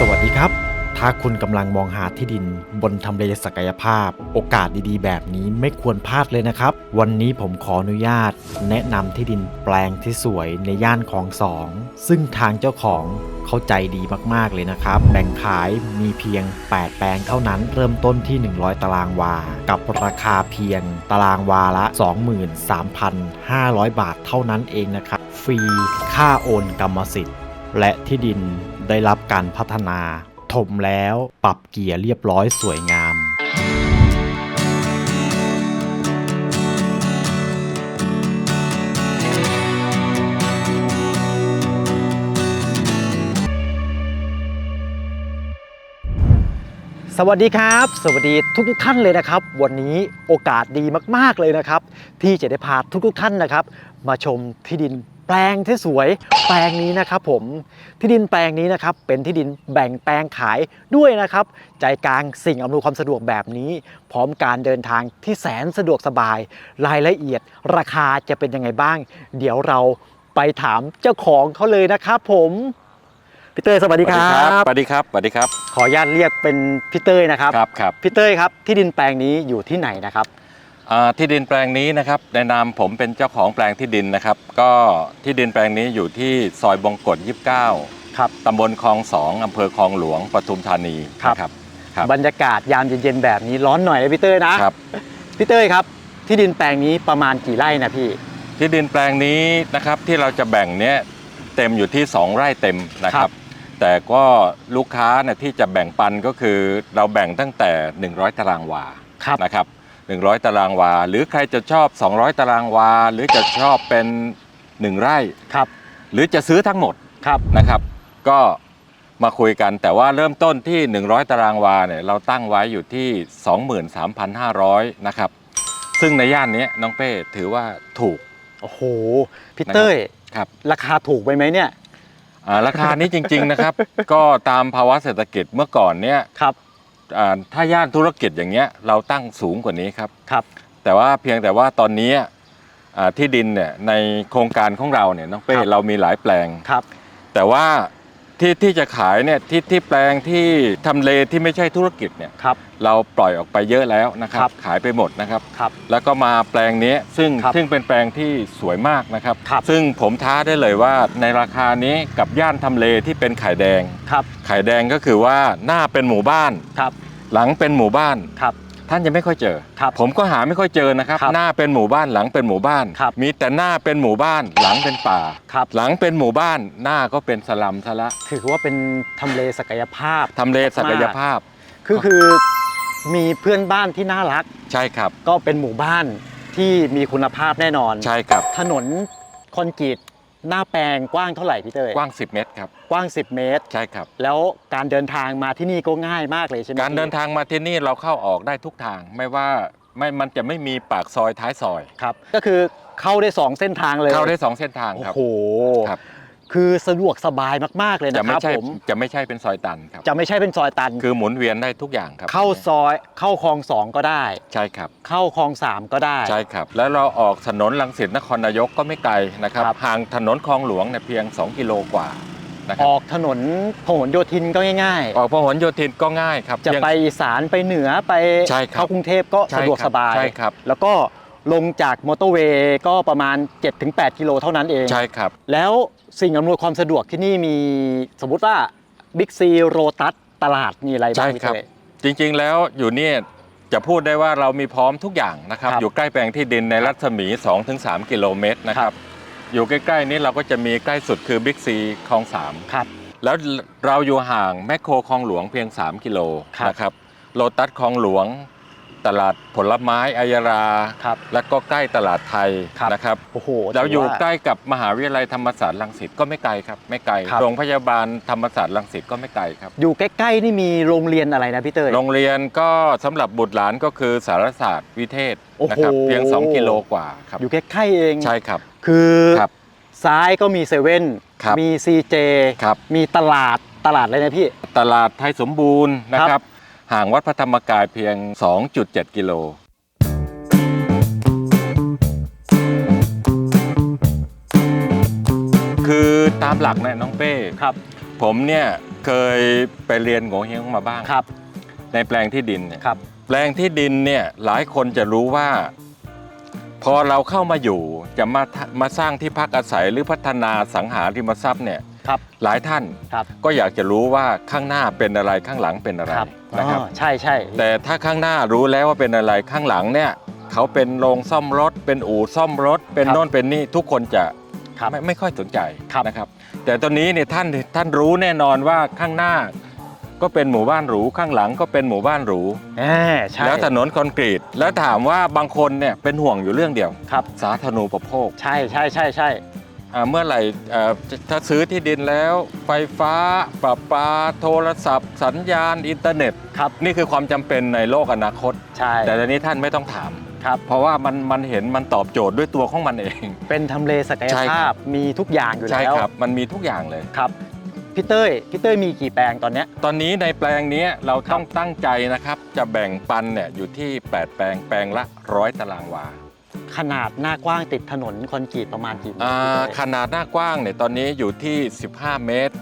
สวัสดีครับ ถ้าคุณกำลังมองหาที่ดินบนทำเลศักยภาพ โอกาสดีๆ แบบนี้ไม่ควรพลาดเลยนะครับ วันนี้ผมขออนุญาต แนะนำที่ดินแปลงที่สวยในย่านของสอง ซึ่งทางเจ้าของเข้าใจดีมากๆเลยนะครับ แบ่งขายมีเพียง 8 แปลงเท่านั้น เริ่มต้นที่ 100 ตารางวา กับราคาเพียงตารางวาละ 23,500 บาทเท่านั้นเองนะครับ ฟรีค่าโอนกรรมสิทธิ์ และที่ดินได้รับการพัฒนา ถมแล้วปรับเกียร์เรียบร้อยสวยงาม สวัสดีครับ สวัสดีทุกทท่านเลยนะครับ วันนี้โอกาสดีมากๆเลยนะครับ ที่จะได้พาทุกๆท่านนะครับ มาชมที่ดิน แปลงที่สวยแปลงนี้นะครับผมที่ดินแปลงนี้นะครับเป็นที่ดินแบ่งแปลงขายด้วยนะครับใจกลางสิ่งอำนวยความสะดวกแบบนี้ พร้อมการเดินทางที่แสนสะดวกสบาย รายละเอียด ราคาจะเป็นยังไงบ้าง เดี๋ยวเราไปถามเจ้าของเขาเลยนะครับผมพี่เต้ยสวัสดีครับสวัสดีครับสวัสดีครับ ขออนุญาตเรียกเป็นพี่เต้ยนะครับครับครับพี่เต้ยครับที่ดินแปลงนี้อยู่ที่ไหนนะครับอ่า ที่ดินแปลงนี้นะครับในนามผมเป็นเจ้าของแปลงที่ดินนะครับ ก็ที่ดินแปลงนี้อยู่ที่ซอยบงกฎ29ครับตำบลคลองสองอำเภอคลองหลวงปทุมธานีครับนะครับครับบรรยากาศยามเย็นๆแบบนี้ร้อนหน่อยนะพี่เต้ยนะครับพี่เต้ยครับ ที่ดินแปลงนี้ประมาณกี่ไร่นะพี่ ที่ดินแปลงนี้นะครับที่เราจะแบ่งเนี้ยเต็มอยู่ที่ 2 ไร่เต็มนะคครัรับบแต่ก็ลูกค้าเนี่ยที่จะแบ่งปันก็คือเราแบ่งตั้งแต่ 100 ตารางวาครับนะครับ 100 ตารางวา หรือใครจะชอบ 200 ตารางวา หรือจะชอบเป็น 1 ไร่ ครับ หรือจะซื้อทั้งหมดครับนะครับ ก็มาคุยกันแต่ว่าเริ่มต้นที่ 100 ตารางวาเนี่ยเราตั้งไว้อยู่ที่ 23,500 นะครับ ซึ่งในย่านเนี้ยน้องเป้ถือว่าถูก โอ้โหพี่เต้ยครับ ราคาถูกไปไหมเนี่ย อ่าราคานี้จริง ๆ นะครับ ก็ตามภาวะเศรษฐกิจเมื่อก่อนเนี่ยครับ อ่าถ้าย่านธุรกิจอย่างเงี้ยเราตั้งสูงกว่านี้ครับ ครับ แต่ว่าเพียงแต่ว่าตอนนี้อ่าที่ดินเนี่ยในโครงการของเราเนี่ยน้องเป้ครับ เรามีหลายแปลง ครับ แต่ว่า ที่ที่จะขายเนี่ยที่ที่แปลงที่ทำเลที่ไม่ใช่ธุรกิจเนี่ยครับ เราปล่อยออกไปเยอะแล้วนะครัครับบขายไปหมดนะครับ ครับ แล้วก็มาแปลงนี้ซึ่งครับซึ่งเป็นแปลงที่สวยมากนะครับ ครับ ซึ่งผมท้าได้เลยว่าในราคานี้กับย่านทำเลที่เป็นไข่แดง ครับไข่แดงก็คือว่าหน้าเป็นหมู่บ้าน ครับหลังเป็นหมู่บ้าน ครับ ท่านยังไม่ค่อยเจอ ครับผมก็หาไม่ค่อยเจอนะครับ ครับหน้าเป็นหมู่บ้านหลังเป็นหมู่บ้าน ครับมีแต่หน้าเป็นหมู่บ้านหลังเป็นป่า ครับ หลังเป็นหมู่บ้านหน้าก็เป็นสลัมซะละถือว่าเป็นทำเลศักยภาพ ทำเลศักยภาพคือคือมีเพื่อนบ้านที่น่ารัก ใช่ครับ ก็เป็นหมู่บ้านที่มีคุณภาพแน่นอน ใช่ครับ ถนนคอนกรีต หน้าแปลงกว้างเท่าไหร่พี่เต้ยกว้าง 10 เมตรครับกว้าง 10 เมตร ใช่ครับ แล้วการเดินทางมาที่นี่ก็ง่ายมากเลยใช่ไหมการเดินทางมาที่นี่เราเข้าออกได้ทุกทาง ไม่ว่าไม่มันจะไม่มีปากซอยท้ายซอย ครับ ก็คือเข้าได้ 2 เส้นทางเลยเข้าได้สองเส้นทางโอ้ครับ โหครับ คือสะดวกสบายมากๆเลยจะนะคไม่รับใช่ผม จะไม่ใช่เป็นซอยตันครับ จะไม่ใช่เป็นซอยตัน คือหมุนเวียนได้ทุกอย่างครับเข้าซอยเข้าคลองสองก็ได้ ใช่ครับ เข้าคลองสามก็ได้ ใช่ครับ แล้วเราออกถนนลังสิตนครนายกก็ไม่ไกลนะครับ ครับ ห่างถนนคลองหลวงเนี่ยเพียง 2 กิโลกว่านะคอรับ อกถนนพหลโยธินก็ง่าย ออกพหลโยธินก็ง่ายครับๆ จะยัง ไปอีสานไปเหนือไปใช่ครับ เข้ากรุงเทพก็ใช่สะดวกครับสบาย ใช่ครับ แล้วก็ลงจากมอเตอร์เวย์ก็ประมาณ 7-8 กิโลเท่านั้นเอง ใช่ครับ แล้ว สิ่งอำนวยความสะดวกที่นี่มีสมมุติว่าบิ๊กซีโรตัสตลาดมีอะไรบ้างใช่พี่ครับ เต้ยจริงๆแล้วอยู่เนี่ยจะพูดได้ว่าเรามีพร้อมทุกอย่างนะครับ ครับอยู่ใกล้แปลงที่ดินในรัศมี 2-3 กิโลเมตรนะคครัรับ บ อยู่ใกล้ๆนี้เราก็จะมีใกล้สุดคือบิ๊กซีคลองสาม ครับ แล้วเราอยู่ห่างแมคโครคลองหลวงเพียง 3 กิโลครับนะครับโลตัสคลองหลวง ตลาดผลไม้อายารา ครับแล้วก็ใกล้ตลาดไทยครับ นะครับ โอ้โหเราอยู่ถืว่า ใกล้กับมหาวิทยาลัยธรรมศาสตร์รังสิตก็ไม่ไกลครับ ไม่ไกล ครับ โรงพยาบาลธรรมศาสตร์รังสิตก็ไม่ไกลครับ อยู่ใกล้ๆนี่มีโรงเรียนอะไรนะพี่เต้ย โรงเรียนก็สำหรับบุตรหลานก็คือสารศาสตร์วิเทศโอ้โหนะครับเพียง 2 กิโลกว่าครับ อยู่ใกล้ๆเองใช่ครับ คือครับซ้ายก็มีเซเว่นครับมีซีเจครับ มีตลาดตลาดอะไรนะพี่ ตลาดไทยสมบูรณ์นะคครัรับบ ห่างวัดพระธรรมกายเพียง 2.7 กิโลคือตามหลักเนี่ยน้องเป้ครับ ผมเนี่ยเคยไปเรียนโงเฮงมาบ้างครับ ในแปลงที่ดินเนี่ยครับ แปลงที่ดินเนี่ยหลายคนจะรู้ว่า พอเราเข้ามาอยู่จะมาทะมาสร้างที่พักอาศัยหรือพัฒนาสังหาริมทรัพย์เนี่ย ครับหลายท่านครับก็อยากจะรู้ว่าข้างหน้าเป็นอะไรข้างหลังเป็นอะไรครับนะครับอ๋อใช่ใช่แต่ถ้าข้างหน้ารู้แล้วว่าเป็นอะไรข้างหลังเนี่ยเขาเป็นโรงซ่อมรถ เป็นอู่ซ่อมรถ เป็นครับโน่นเป็นนี่ทุกคนจะครับไม่ไม่ค่อยสนใจครับนะครับ แต่ตอนนี้เนี่ยท่านท่านรู้แน่นอนว่าข้างหน้าก็เป็นหมู่บ้านหรูข้างหลังก็เป็นหมู่บ้านหรูแหมใช่แล้วถนนคอนกรีต แล้วถามว่าบางคนเนี่ยเป็นห่วงอยู่เรื่องเดียวครับ สาธารณูปโภค ใช่ใช่ใช่ใช่อ่า เมื่อไหร่อ่าถ้าซื้อที่ดินแล้ว ไฟฟ้าประปาโทรศัพท์ สัญญาณอินเทอร์เน็ตครับนี่คือความจำเป็นในโลกอนาคต ใช่ แต่ตอนนี้ท่านไม่ต้องถามครับเพราะว่ามันมันเห็นมันตอบโจทย์ด้วยตัวของมันเอง เป็นทำเลศักยใช่คภารัพบมีทุกอย่างอยู่ใช่แล้วครับมันมีทุกอย่างเลยครับพี่เต้ยพี่เต้ยมีกี่แปลงตอนเนี้ยตอนนี้ในแปลงนี้เราครับต้องตั้งใจนะครับ จะแบ่งปันเนี่ยอยู่ที่ 8 แปลงแปลงละร้อยตารางวา ขนาดหน้ากว้างติดถนนคอนกรีตประมาณกี่เมตรอ่าพี่เต้ยขนาดหน้ากว้างเนี่ยตอนนี้อยู่ที่ 15 เมตร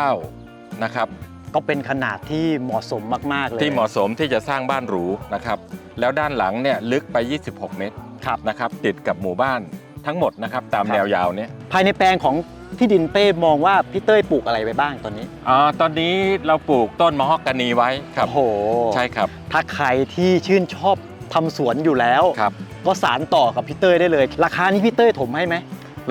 39 นะครับ ก็เป็นขนาดที่เหมาะสมมาก ๆ เลยที่เหมาะสมที่จะสร้างบ้านหรูนะครับ แล้วด้านหลังเนี่ยลึกไป 26 เมตรครับ นะครับ ติดกับหมู่บ้านทั้งหมดนะครับตามครับ แนวยาวเนี้ภายในแปลงของที่ดินเป้มองว่าพี่เต้ยปลูกอะไรไปบ้างตอนนี้อ่าตอนนี้เราปลูกต้นมะฮอกกานีไว้ครับ โอ้โหใช่ครับ ถ้าใครที่ชื่นชอบ ทำสวนอยู่แล้ว ครับ ก็สารต่อกับพี่เต้ยได้เลย ราคานี้พี่เต้ยถมให้ไหม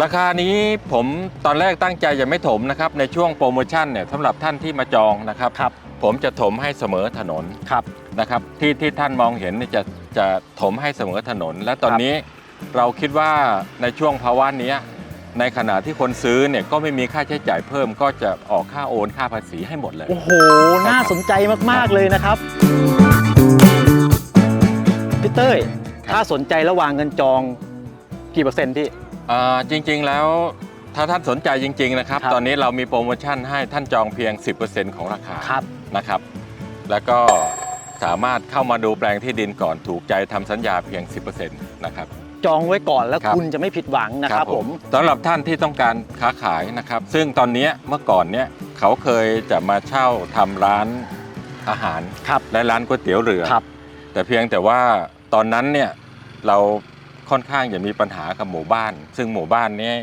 ราคานี้ผมตอนแรกตั้งใจจะไม่ถมนะครับในช่วงโปรโมชั่นเนี่ยสำหรับท่านที่มาจองนะครับ ครับ ผมจะถมให้เสมอถนนครับ นะครับที่ที่ท่านมองเห็นเนี่ยจะจะถมให้เสมอถนน และตอนนี้เราคิดว่าในช่วงภาวะเนี้ยในขณะที่คนซื้อเนี่ยก็ไม่มีค่าใช้จ่ายเพิ่ม ก็จะออกค่าโอนค่าภาษีให้หมดเลย โอ้โห น่าสนใจมาก ๆ เลยนะครับ พี่เต้ยถ้าสนใจระหว่างเงินจองกี่เปอร์เซ็นต์พี่ อ่าจริงๆแล้วถ้าท่านสนใจจริง ๆ นะครับ ครับ ตอนนี้เรามีโปรโมชั่นให้ท่านจองเพียง 10%ของราคาครับนะครับ แล้วก็สามารถเข้ามาดูแปลงที่ดินก่อนถูกใจทำสัญญาเพียง 10%นะครับ จองไว้ก่อนแล้วครับ คุณจะไม่ผิดหวังนะครับผม สำหรับท่านที่ต้องการค้าขายนะครับ ซึ่งตอนเนี้ยเมื่อก่อนเนี้ยเขาเคยจะมาเช่าทำร้านอาหารครับ และร้านก๋วยเตี๋ยวเรือ ครับ แต่เพียงแต่ว่าตอนนั้นเนี่ยเราค่อนข้างจะมีปัญหากับหมู่บ้าน ซึ่งหมู่บ้านเนี้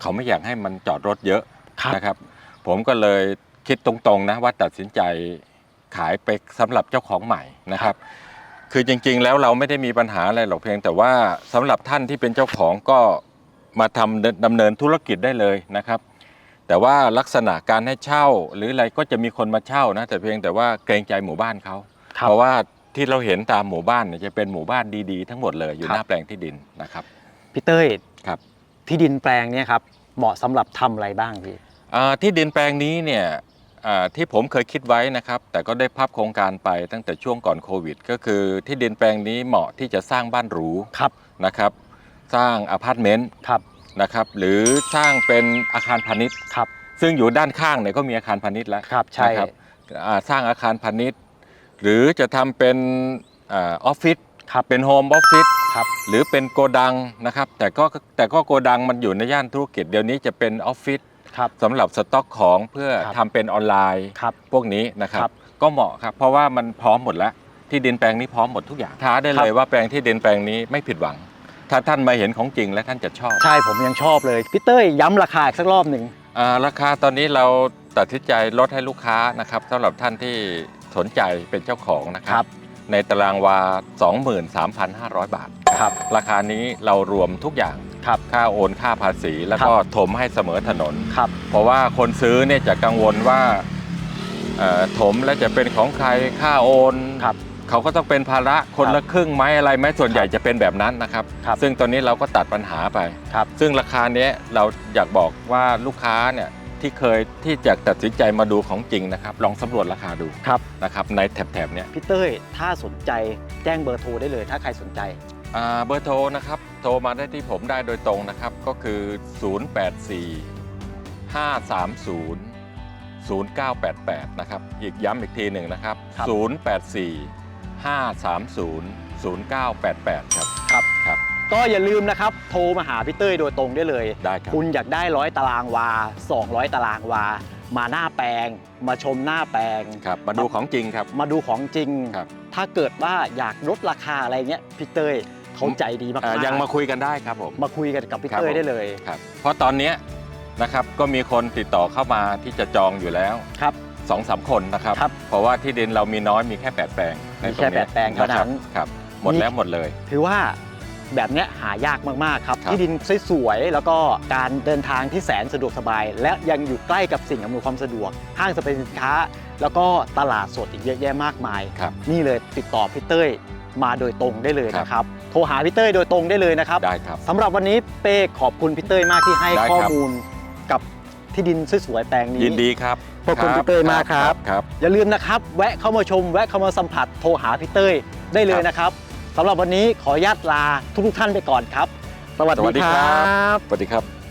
เขาไม่อยากให้มันจอดรถเยอะครับนะครับ ผมก็เลยคิดตรงๆนะว่าตัดสินใจขายไปสำหรับเจ้าของใหม่นะครับ คือจริงๆแล้วเราไม่ได้มีปัญหาอะไรหรอกเพียง แต่ว่าสำหรับท่านที่เป็นเจ้าของก็มาทำดำเนินธุรกิจได้เลยนะครับ แต่ว่าลักษณะการให้เช่าหรืออะไรก็จะมีคนมาเช่านะแต่เพียงแต่ว่าเกรงใจหมู่บ้านเขาครับ เพราะว่า ที่เราเห็นตามหมู่บ้านเนี่ยจะเป็นหมู่บ้านดีๆ ทั้งหมดเลยอยู่ครับหน้าแปลงที่ดินนะครับ พี่เต้ยครับ ที่ดินแปลงเนี้ยครับเหมาะสำหรับทำอะไรบ้างพี่ อ่าที่ดินแปลงนี้เนี่ยอ่าที่ผมเคยคิดไว้นะครับ แต่ก็ได้พับโครงการไปตั้งแต่ช่วงก่อนโควิด ก็คือที่ดินแปลงนี้เหมาะที่จะสร้างบ้านหรูครับนะครับ สร้างอพาร์ตเมนต์ครับนะครับ หรือสร้างเป็นอาคารพาณิชย์ ครับซึ่งอยู่ด้านข้างเนี่ยก็มีอาคารพาณิชย์แล้วครับใช่ นะครับอ่าสร้างอาคารพาณิชย์ หรือจะทำเป็นอาออฟฟิศครับเป็นโฮมออฟฟิศครับหรือเป็นโกดังนะครับ แต่ก็แต่ก็โกดังมันอยู่ในย่านธุรกิจเดี๋ยวนี้จะเป็นออฟฟิศครับสำหรับสต็อกของเพื่อครับทำเป็นออนไลน์ครับพวกนี้นะครับครับ ก็เหมาะครับเพราะว่ามันพร้อมหมดแล้วที่ดินแปลงนี้พร้อมหมดทุกอย่างท้าได้ครัเลยบว่าแปลงที่ดินแปลงนี้ไม่ผิดหวัง ถ้าท่านมาเห็นของจริงและท่านจะชอบ ใช่ผมยังชอบเลยพี่เต้ยย้ำราคาอีกสักรอบหนึ่งอ่าราคาตอนนี้เราตัดสินใจลดให้ลูกค้านะครับสำหรับท่านที่ สนใจเป็นเจ้าของนะคครัรับบในตารางวา 23,500 บาท ครับ ราคานี้เรารวมทุกอย่างครับค่าโอนค่าภาษีแล้วก็ถมให้เสมอถนน ครับ เพราะว่าคนซื้อเนี่ยจะกังวลว่าเอ่อถมแล้วจะเป็นของใครค่าโอนครับเขาก็ต้องเป็นภาระคนละครึ่งไหมอะไรไหมส่วนใหญ่จะเป็นแบบนั้นนะครับ ครับซึ่งตอนนี้เราก็ตัดปัญหาไป ครับ ซึ่งราคาเนี้ยเราอยากบอกว่าลูกค้าเนี่ย ที่เคยที่จะตัดสินใจมาดูของจริงนะครับ ลองสำรวจราคาดูครับ นะครับในแถบๆเนี้ยพี่เต้ย ถ้าสนใจแจ้งเบอร์โทรได้เลย ถ้าใครสนใจ อ่าเบอร์โทรนะครับ โทรมาได้ที่ผมได้โดยตรงนะครับ ก็คือ 084 530 0988 นะครับ อีกย้ำอีกทีหนึ่งนะครับ ครับ 084 530 0988 ครับ ครับครับ ก็อย่าลืมนะครับ โทรมาหาพี่เต้ยโดยตรงได้เลยได้ครับคุณอยากได้ร้อยตารางวา 200 ตารางวา มาหน้าแปลง มาชมหน้าแปลง ครับมาดูของจริงครับ มาดูของจริง ครับ ถ้าเกิดว่าอยากลดราคาอะไรเงี้ยพี่เต้ยเขาใจดีมากอ่าๆยังมาคุยกันได้ครับผม มาคุยกันกับพี่ครับเต้ยผม ได้เลยครับเพราะตอนเนี้ยนะครับก็มีคนติดต่อเข้ามาที่จะจองอยู่แล้วครับสองสามคนนะครับ ครับเพราะว่าที่ดินเรามีน้อยมีแค่ 8 แปลงในมีตรแค่งนี้แปดแปลงเท่านั้นะครับครับหมดแล้วหมดเลย ถือว่า แบบเนี้ยหายากมากๆครับครับ ที่ดินสวยๆแล้วก็การเดินทางที่แสนสะดวกสบาย และยังอยู่ใกล้กับสิ่งอำนวยความสะดวก ห้างสรรพสินค้า แล้วก็ตลาดสดอีกเยอะแยะมากมาย ครับ นี่เลยติดต่อพี่เต้ยมาโดยตรงได้เลยครับนะครับ โทรหาพี่เต้ยโดยตรงได้เลยนะครับได้ครับ สำหรับวันนี้เป้ขอบคุณพี่เต้ยมากที่ให้ได้ข้อครับมูลกับที่ดินสวยๆแปลงนี้ ยินดีครับขอบคุณพี่เต้ยมากครับ ครับ อย่าลืมนะครับ แวะเข้ามาชม แวะเข้ามาสัมผัสโทรหาพี่เต้ยได้เลยนะครับ สำหรับวันนี้ขออนุญาตลาทุกท่านไปก่อนครับ สวัสดีครับ สวัสดีครับ